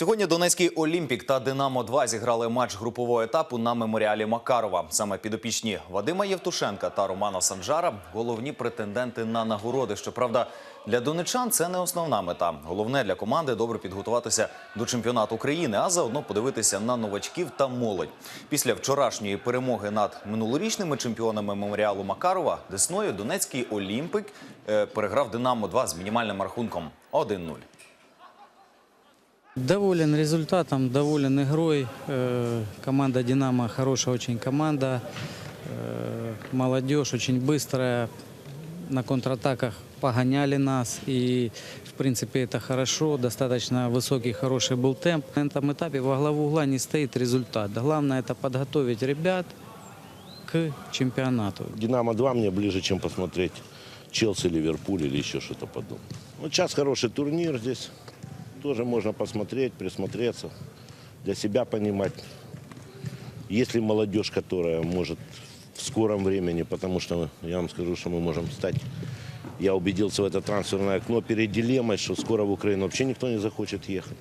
Сьогодні Донецький Олімпік та Динамо 2 зіграли матч групового етапу на меморіалі Макарова. Саме підопічні Вадима Євтушенка та Романа Санджара головні претенденти на нагороди. Щоправда, для донечан це не основна мета. Головне для команди добре підготуватися до чемпіонату країни, а заодно подивитися на новачків та молодь. Після вчорашньої перемоги над минулорічними чемпіонами меморіалу Макарова Десною Донецький Олімпік е, переграв Динамо 2 з мінімальним рахунком 1-0. Доволен результатом, доволен игрой. Э, Команда «Динамо» хорошая очень команда. Э, Молодежь очень быстрая. На контратаках погоняли нас. И, в принципе, это хорошо. Достаточно высокий, хороший был темп. На этом этапе во главу угла не стоит результат. Главное – это подготовить ребят к чемпионату. Динамо-2 мне ближе, чем посмотреть Челси, Ливерпуль или еще что-то подобное. Вот сейчас хороший турнир здесь. Тоже можно посмотреть, присмотреться, для себя понимать. Есть ли молодежь, которая может в скором времени, потому что я вам скажу, что мы можем стать, я убедился в это трансферное окно перед дилеммой, что скоро в Украину вообще никто не захочет ехать.